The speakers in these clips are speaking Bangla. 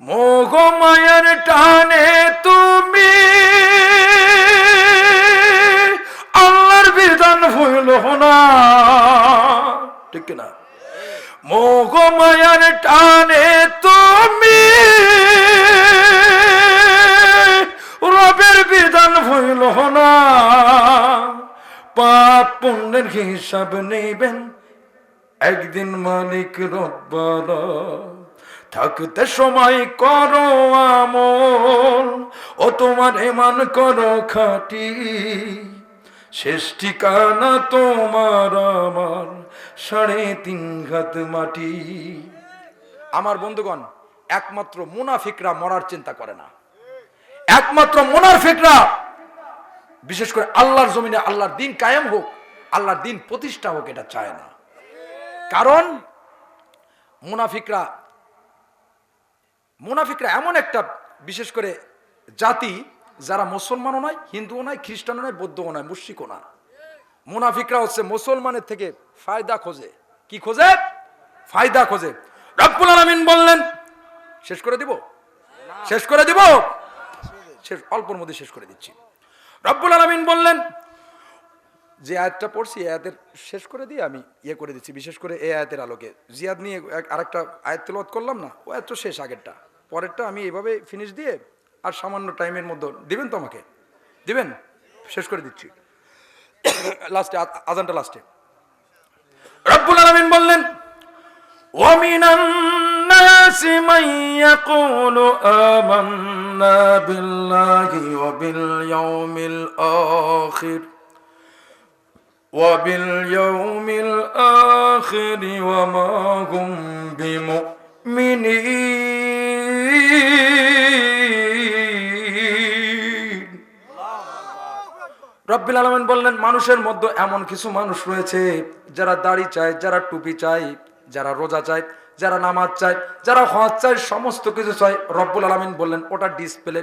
মোগ মায়ের টানে তুমি। আল্লাহর বিধান ভুল না। ঠিক না মোগ মায়ার টানে তুমি। রবের বিধান ভুল না। পাপ পুণ্যের হিসাব নেবেন। একদিন মালিক রব্বার থাকতে সময় করো আমল। ও তোমার এমান করো খাটি। শেষ ঠিকানা তোমার আমার, সাড়ে তিন ঘাত মাটি। আমার বন্ধুগণ, একমাত্র মুনাফিকরা মরার চিন্তা করে না। একমাত্র মুনাফিকরা, বিশেষ করে আল্লাহর জমিনে আল্লাহর দিন কায়েম হোক, আল্লাহর দিন প্রতিষ্ঠা হোক, এটা চায় না। কারণ মুনাফিকরা মুনাফিকরা এমন একটা, বিশেষ করে জাতি যারা মুসলমানও নয়, হিন্দুও নয়, খ্রিস্টানও নয়, বৌদ্ধও নয় মুশিকও না। মুনাফিকরা হচ্ছে মুসলমানের থেকে ফায়দা খোঁজে। কি খোঁজে? ফায়দা খোঁজে। রব্বুল আলামিন বললেন, শেষ করে দিব? শেষ করে দিব? শেষ, অল্পর মধ্যে শেষ করে দিচ্ছি। রব্বুল আলামিন বললেন, যে আয়াতটা পড়ছি, এই আয়াতের শেষ করে দিয়ে আমি ইয়ে করে দিচ্ছি। বিশেষ করে এই আয়াতের আলোকে। জিয়াদ নিয়ে আরেকটা আয়াত তেলাওয়াত করলাম না? ও এত শেষ আগেরটা। পরেরটা আমি এইভাবে ফিনিশ দিয়ে আর সামান্য টাইমের মধ্যে দিবেন তো আমাকে দিবেন শেষ করে দিচ্ছি লাস্টে আজানটা লাস্টে রব্বুল আলামিন বললেন ومن الناس من يقول آمنا بالله وباليوم الآخر وباليوم الآخر وما هم بمؤمنين রব্বিল আলমিন বললেন, মানুষের মধ্যে এমন কিছু মানুষ রয়েছে, যারা দাড়ি চায়, যারা টুপি চায়, যারা রোজা চায়, যারা নামাজ চায়, যারা হজ চায়, সমস্ত কিছু চায়। রব্বুল আলমিন বললেন, ওটা ডিসপ্লে।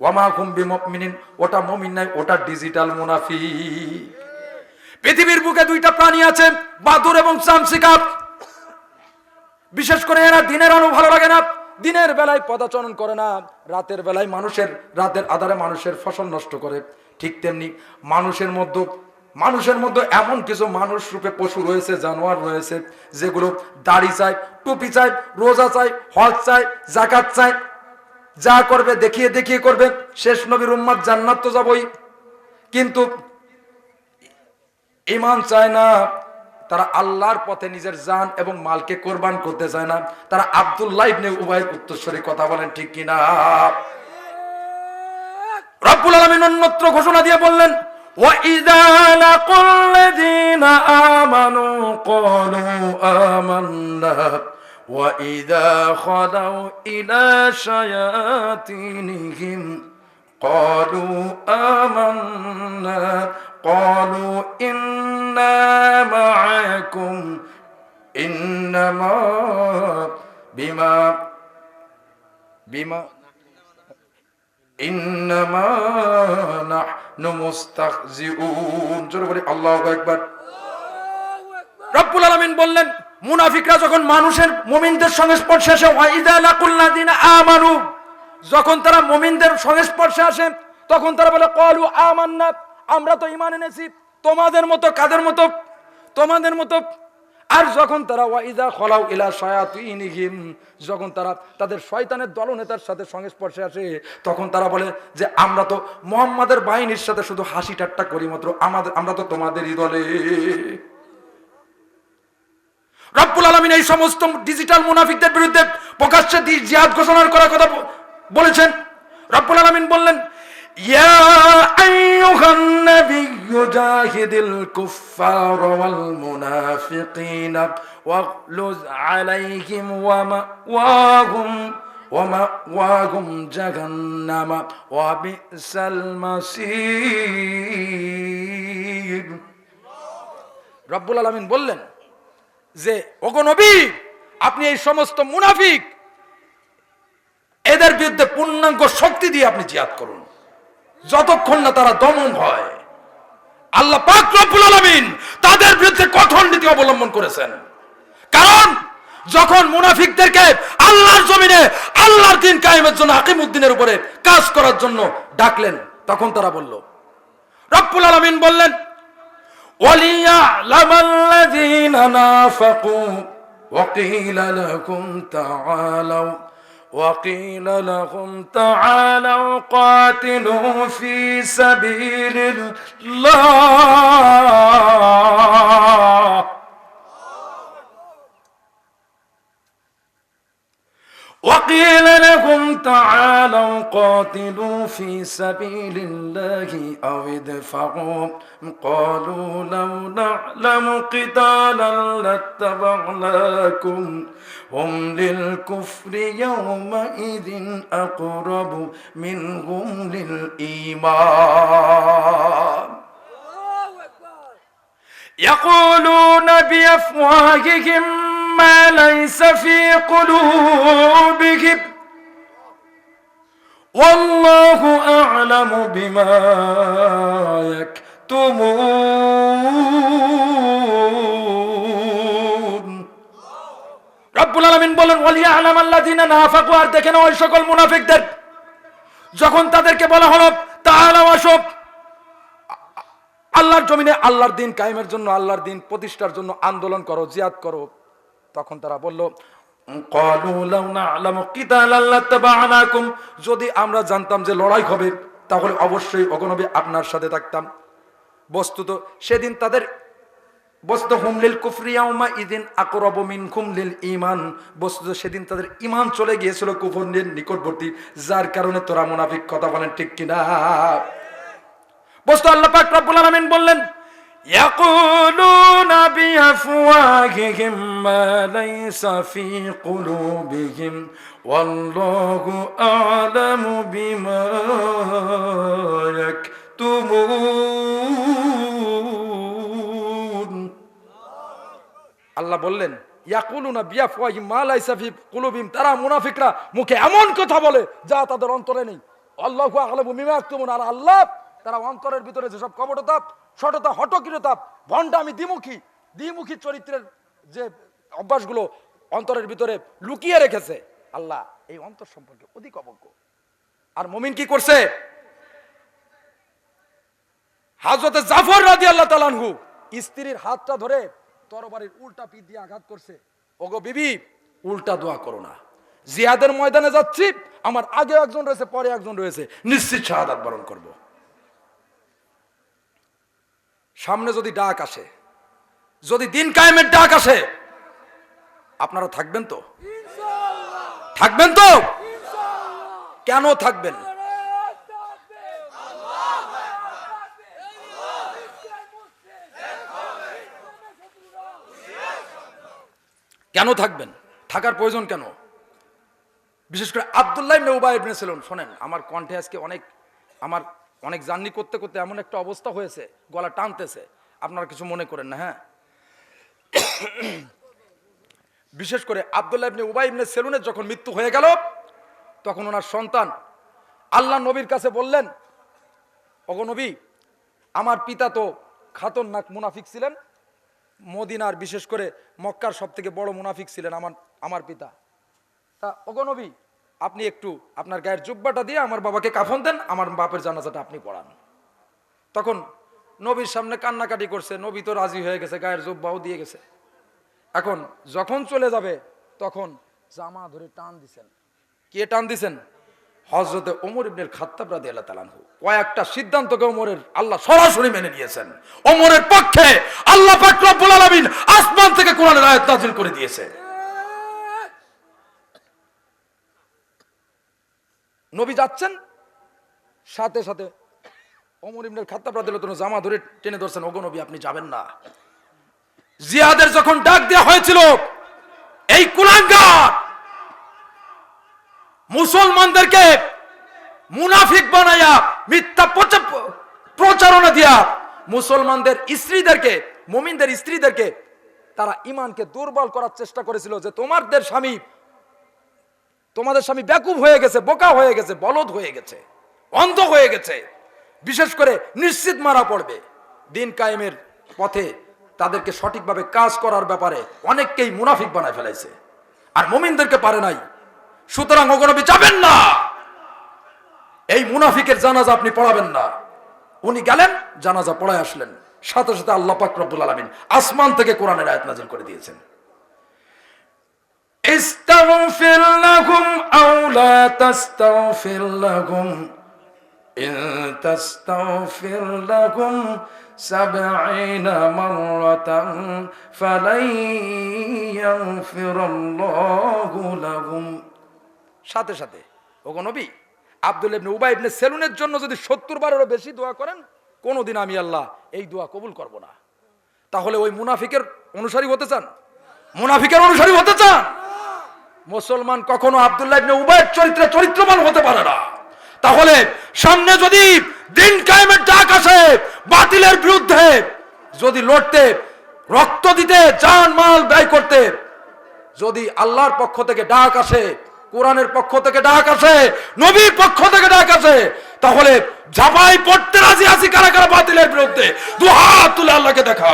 ওয়ামা কুম্বি মিনিন ওটা মমিন নাই, ওটা ডিজিটাল মুনাফি পৃথিবীর বুকে দুইটা প্রাণী আছে, বাদুর এবং চামচিকা বিশেষ করে এরা দিনের আলো ভালো লাগে না। দিনের বেলায় পদাচরণ করে না। রাতের বেলায় মানুষের, রাতের আধারে মানুষের ফসল নষ্ট করে। ঠিক তেমনি মানুষের মধ্যে মানুষের মধ্যে এমন কিছু মানুষ রূপে পশু রয়েছে, জানোয়ার রয়েছে, যেগুলো দাড়ি চায়, টুপি চায়, রোজা চায়, হজ চায়, জাকাত চায়। যা করবে দেখিয়ে দেখিয়ে করবে। শেষ নবীর উম্মাদ জান্নাত তো যাবই। কিন্তু ইমান চায় না। তারা আল্লাহর পথে নিজের জান এবং মালকে কোরবান করতে চায় না তারা আব্দুল্লাহ ইবনে উবাইর উত্তরস্বরী কথা বলেন ঠিক কিনা রব্বুল আলামিন অন্যত্র ঘোষণা দিয়ে বললেন وَإِذَا لَقُوا الَّذِينَ آمَنُوا قَالُوا آمَنَّا وَإِذَا خَلَوْا إِلَى شَيَاطِينِهِمْ قَالُوا آمَنَّا قَالُوا إِنَّا مَعَكُمْ إِنَّمَا بِمَا بِمَا ইন্নামা নাহনু মুস্তাহজিউন জোরে বলি আল্লাহু আকবার রব্বুল আলামিন বললেন মুনাফিকরা যখন মানুষের মুমিনদের সংস্পর্শে আসে ওয়াইদা লাকুল্লাযিনা আমানু যখন তারা মুমিনদের সংস্পর্শে আসে তখন তারা বলে ক্বালু আমান্না আমরা তো ইমান এনেছি, তোমাদের মতো, কাদের মতো? তোমাদের মতো? আর যখন তারা ওয়াইদা খলাউ ইলা শায়াতিনহিম, যখন তারা তাদের শয়তানের দলনেতার সাথে সংস্পর্শে আসে, তখন তারা বলে যে, আমরা তো মোহাম্মদের বাহিনীর সাথে শুধু হাসি ঠাট্টা করি মাত্র, আমাদের, আমরা তো তোমাদেরই দলে। রব্বুল আলমিন এই সমস্ত ডিজিটাল মুনাফিকদের বিরুদ্ধে প্রকাশ্যে জিহাদ ঘোষণার করার কথা বলেছেন। রব্বুল আলমিন বললেন কুফফার ওয়াল মুনাফিকিনা ওয়াগলুজ আলাইহিম ওয়া মাওয়াহুম ওয়া মাওয়াহুম জাহান্নাম ওয়া বিসাল মাসির রব্বুল আলমিন বললেন যে, ওগো নবী, আপনি এই সমস্ত মুনাফিক, এদের বিরুদ্ধে পূর্ণাঙ্গ শক্তি দিয়ে আপনি জিহাদ করুন। যতক্ষণ না তারা দমন হয় আল্লাহ পাক রব্বুল আলামিন তাদের বিরুদ্ধে কঠোর নীতি অবলম্বন করেছেন কারণ যখন মুনাফিকদেরকে আল্লাহর জমিনে আল্লাহর দিন কায়েমের জন্য আকিমুদ্দিনের উপরে কাজ করার জন্য ডাকলেন তখন তারা বলল রব্বুল আলামিন বললেন وليعلم الذين نافقوا وقيل لكم تعالوا وقيل لهم تعالوا قاتلوا في سبيل الله. وقيل لهم تعالوا قاتلوا في سبيل الله أو ادفعوا. قالوا لو نعلم قتالا لاتبعناكم. هم للكفر يومئذ أقرب منهم للإيمان. يقولون بأفواههم ليس في قلوبهم والله أعلم بما يكتمون রব্বুল আলামিন বলেন ওয়ালিয়া আলাম আল্লাযিনা নাফাকু আর দেখেন ওই সকল মুনাফিকদের যখন তাদেরকে বলা হলো তাআলা আসো আল্লাহর জমিনে আল্লাহর দিন কায়েমের জন্য আল্লাহর দিন প্রতিষ্ঠার জন্য আন্দোলন করো জিয়াদ করো তখন তারা বলল। যদি আমরা জানতাম যে লড়াই হবে, তাহলে অবশ্যই অগনবে আপনার সাথে থাকতাম। বস্তুত সেদিন তাদের বস্তুত হুমলিল কুফরিয়াউমা ইদিন আকরব মিনকুম লিল ঈমান। বস্তুত সেদিন তাদের ঈমান চলে গিয়েছিল কুফরের নিকটবর্তী, যার কারণে তোরা মুনাফিক কথা বলেন ঠিক কিনা? বস্তু আল্লাহ পাক রব্বুল আলামিন বললেন يقولون بأفواههم ما ليس في قلوبهم والله أعلم بما يكتمون আল্লাহ বললেন ইয়াকুলুনা বিয়াফওয়াহিম মা লাইসা ফি কুলুবিহিম তারা মুনাফিকরা মুখে এমন কথা বলে যা তাদের অন্তরে নেই আল্লাহু আ'লামু বিমা ইয়াকতুমুন আর আল্লাহ তারা অন্তরের ভিতরে যেসব কপটতা সটতা হটকিরতা ভণ্ডামি দ্বিমুখী দ্বিমুখী চরিত্রের যে অভ্যাসগুলো অন্তরের ভিতরে লুকিয়ে রেখেছে, আল্লাহ এই অন্তর সম্পর্কে অধিক অবজ্ঞ। আর মুমিন কি করছে? হাজরতে জাফর রাদি আল্লাহ তালানহু স্ত্রীর হাতটা ধরে তরবারির উল্টা পিঠ দিয়ে আঘাত করছে। ওগো বিবি, উল্টা দোয়া করো না। ময়দানে যাচ্ছি, আমার আগে একজন রয়েছে, পরে একজন রয়েছে। নিশ্চিত শাহাদাত বরণ করব। সামনে যদি ডাক আসে যদি দিন কায়েমের ডাক আসে আপনারা থাকবেন তো? থাকবেন তো? কেন থাকবেন? কেন থাকবেন? থাকার প্রয়োজন কেন? বিশেষ করে আবদুল্লাহ ইবনে সেলুন শোনেন আমার কণ্ঠে আজকে অনেক আমার অনেক জার্নি করতে করতে এমন একটা অবস্থা হয়েছে, গলা টানতেছে। আপনারা কিছু মনে করেন না হ্যাঁ? বিশেষ করে আবদুল্লাহ ইবনে উবাই ইবনে সেলুনের যখন মৃত্যু হয়ে গেল, তখন ওনার সন্তান আল্লাহ নবীর কাছে বললেন অগনবী আমার পিতা তো খাতন নাক মুনাফিক ছিলেন, মদিনার বিশেষ করে মক্কার সব থেকে বড় মুনাফিক ছিলেন আমার আমার পিতা। তা অগনবী আপনি একটু আপনার গায়ের জুব্বাটা দিয়ে আমার বাবাকে কাফন দেন, আমার বাপের জানাজাটা আপনি পড়ান। তখন নবীর সামনে কান্নাকাটি করছে, নবী তো রাজি হয়ে গেছে, গায়ের জুব্বাও দিয়ে গেছে। এখন যখন চলে যাবে, তখন জামা ধরে টান দিছেন। কে টান দিছেন? হজরতে ওমর ইবনের খাত্তাব রাদি আল্লাহ তালানহু কয়েকটা সিদ্ধান্তকে ওমরের আল্লাহ সরাসরি মেনে নিয়েছেন। ওমরের পক্ষে আল্লাহ পাক রব্বুল আসমান থেকে কোরআনের আয়াত নাযিল করে দিয়েছে। নবী যাচ্ছেন, সাথে সাথে ওমর ইবনের খাত্তাব রাদিয়াল্লাহু জামা ধরে টেনে ধরছেন, ওগো নবী, আপনি যাবেন না। জিয়াদের যখন ডাক দেওয়া হয়েছিল, এই কুলাঙ্গার, মুসলমানদেরকে মুনাফিক বানায়া, মিথ্যা প্রচা- প্রচারণা দিয়া, মুসলমানদের স্ত্রীদেরকে, মুমিনদের স্ত্রীদেরকে তারা ইমানকে দুর্বল করার চেষ্টা করেছিল যে তোমাদের স্বামী তোমাদের স্বামী ব্যাকুব হয়ে গেছে, বোকা হয়ে গেছে, বলদ হয়ে গেছে, অন্ধ হয়ে গেছে। বিশেষ করে নিশ্চিত মারা পড়বে। দিন কায়েমের পথে তাদেরকে সঠিকভাবে কাজ করার ব্যাপারে অনেককেই মুনাফিক বানায় ফেলাইছে আর মুমিনদেরকে পারে নাই। সুতরাং অগনবী যাবেন না। এই মুনাফিকের জানাজা আপনি পড়াবেন না। উনি গেলেন, জানাজা পড়ায় আসলেন। সাথে সাথে আল্লাহ পাক রব্বুল আলামিন আসমান থেকে কোরআনের আয়াত নাজিল করে দিয়েছেন। ইস্তাগফির লাহুম আও লা তাস্তাগফির লাহুম। ইন তাস্তাগফির লাহুম সাবঈনা মাররাতান ফালাই ইয়াগফিরাল্লাহু লাহুম। সাথে সাথে, ওগো নবী, আব্দুল ইবনে উবাই ইবনে সেলুনের জন্য যদি সত্তর বারেরও বেশি দোয়া করেন, কোনোদিন আমি আল্লাহ এই দোয়া কবুল করব না। তাহলে ওই মুনাফিকের অনুসারী হতে চান? মুনাফিকের অনুসারী হতে চান? মুসলমান কখনো আবদুল্লাহ ইবনে উবাইয়ের চরিত্রে চরিত্রবান হতে পারে না। তাহলে সামনে যদি দিন কায়েমের ডাক আসে, বাতিলের বিরুদ্ধে যদি লড়তে, রক্ত দিতে, জান, মাল ব্যয় করতে, যদি আল্লাহর পক্ষ থেকে ডাক আসে, কোরআনের পক্ষ থেকে ডাক আসে, নবীর পক্ষ থেকে ডাক আসে, তাহলে ঝাপাই পড়তে রাজি আছি কারা কারা বাতিলের বিরুদ্ধে? দু হাত তুলে আল্লাহকে দেখা